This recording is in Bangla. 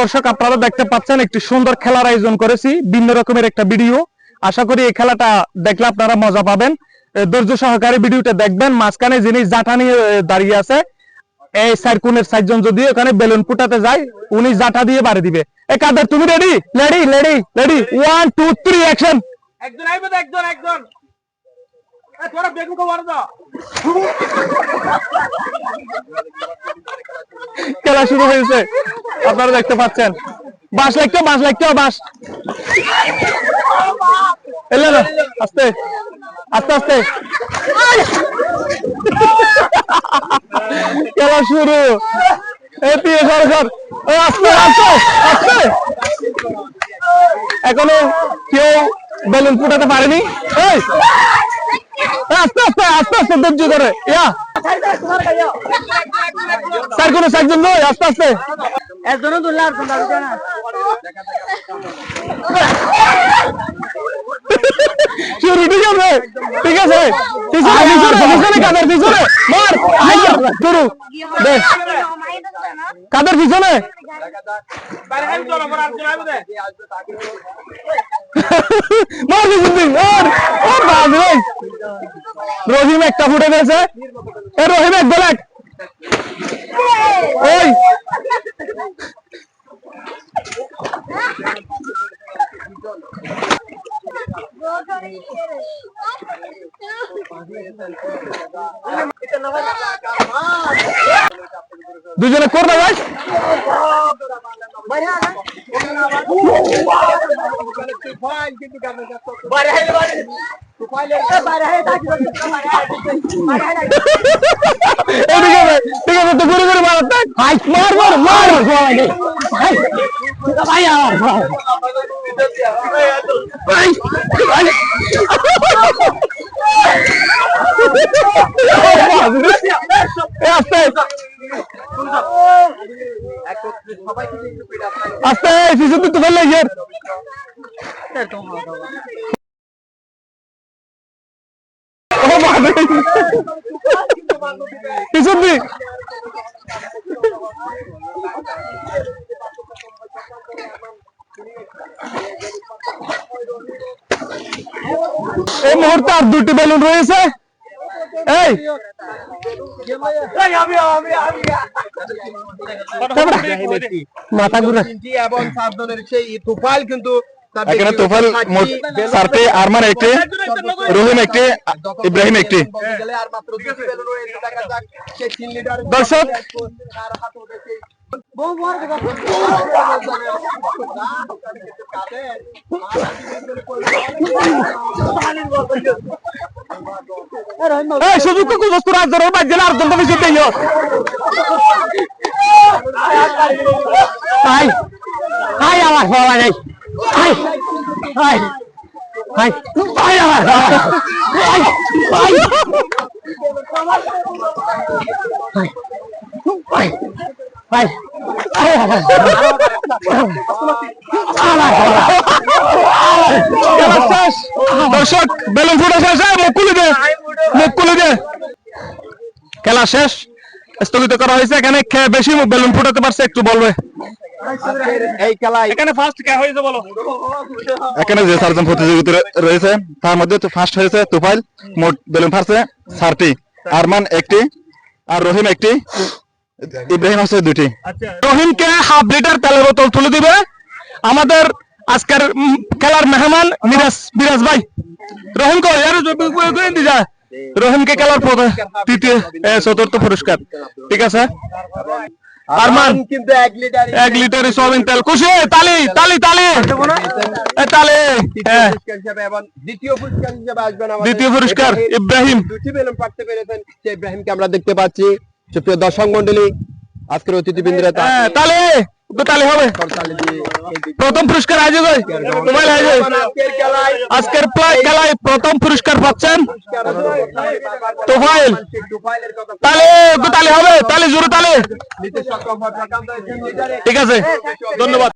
দর্শক আপনারা দেখতে পাচ্ছেন একটি সুন্দর খেলার আয়োজন করেছি ভিন্ন রকমের একটা ভিডিও। আশা করি এই খেলাটা দেখলে আপনারা মজা পাবেন। ধৈর্য সহকারে ভিডিওটা দেখবেন। মাঝখানে যিনি জাটা নিয়ে দাঁড়িয়ে আছে এই সাইরকুনের সাইজন যদি ওখানে বেলুন ফুটাতে যায় উনি জাটা দিয়ে বাড়ি দিবে। এ কাদের তুমি ready ready ready ready one two three action একজন আইবে একজন একজন। তোরা বেগুন কো মার খেলা শুরু হয়েছে। আপনারা দেখতে পাচ্ছেন। বাস লাগতো বাস লাগতো বাস এলে না আস্তে আস্তে আস্তে। খেলা শুরু। এই দিয়ে সর সর। ও, আস্তে আস্তে আস্তে। এখনও কেউ বেলুন ফুটাতে পারেনি? এই! আস্তে আস্তে আস্তে আস্তে ধৈর্য ধরে। ইয়া। স্যার কোনো সাইজন নয় আস্তে আস্তে। একজনও তুললে আর তোমরা বুঝো না শুরু ঠিক আছে ঠিক আছে পিছনে পিছনে পিছনে কাদের পিছনে মার আইয়া, শুরু দে কাদের পিছনে বাইরে আইবে তোরা পর একজন আইবে দে মার পিছন দিন মার ও বাদ রে রহিম একটা ফুটে গেছে এ রহিম এক গোলাক ওই দুজনে করবে ভাই বাইরে আইবে হাই মার মার মার হাই ভাই আমার ভাই ভাই এ আস্তে আস্তে দিতে পারলে গিয়ে পিছন দিক এই মুহূর্তে আর দুটি বেলুন রয়েছে। এই! আমি আমি আমি মাথা ঘুরে। তিনটি এবং সাবধানের সেই তুফাইল কিন্তু তার এখানে তোফাল চারটে আরমান একটি রহিম একটি ইব্রাহিম একটি। লিটার দর্শক সুযোগ কুজস আর দন্ত বেশি আমার নাই বেলুন শেষ দে মুখ দে খেলা শেষ স্থগিত করা হয়েছে এখানে বেশি বেলুন ফুটাতে পারছে একটু বলবে এই খেলায় এখানে ফার্স্ট কে হয়েছে বলো। এখানে যে চারজন প্রতিযোগিতা রয়েছে তার মধ্যে ফার্স্ট হয়েছে তুফাইল মোট বেলুন ফার্সে চারটি আরমান একটি আর রহিম একটি ইব্রাহিম আছে দুটি রহিমকে হাফ লিটার তেলের বোতল তুলে দিবে। আমাদের আজকের উম, খেলার মেহমান মিরাজ মিরাজ ভাই। রহিম কো করে দি রহিমকে খেলার তৃতীয় চতুর্থ পুরস্কার। ঠিক আছে? আরমান কিন্তু এক লিটার এক লিটার সোয়াবিন তেল। খুশি? তালি তালি তালি। তালি। হ্যাঁ, দ্বিতীয় পুরস্কার হিসেবে আসবেন আমাদের। দ্বিতীয় পুরস্কার ইব্রাহিম। দুটি বেলুন পাঠতে পেরেছেন সেই ইব্রাহিমকে আমরা দেখতে পাচ্ছি। সুপ্রিয় দর্শক মন্ডলী আজকের অতিথিবৃন্দরা তা- হ্যাঁ, তালি তো তালি হবে। করতালি দিয়ে এই দুটি- প্রথম পুরস্কার আয়োজক হয়। মোবাইল আয়োজক আজকের খেলায় আজকের প্রায় খেলায় প্রথম পুরস্কার পাচ্ছেন তোফাইল তুফাইলের কথা তালে তালে হবে। তালে জোরে তালে। নিতে সক্ষম হয় প্রকান্ত তিন লিটারে ঠিক আছে। ধন্যবাদ।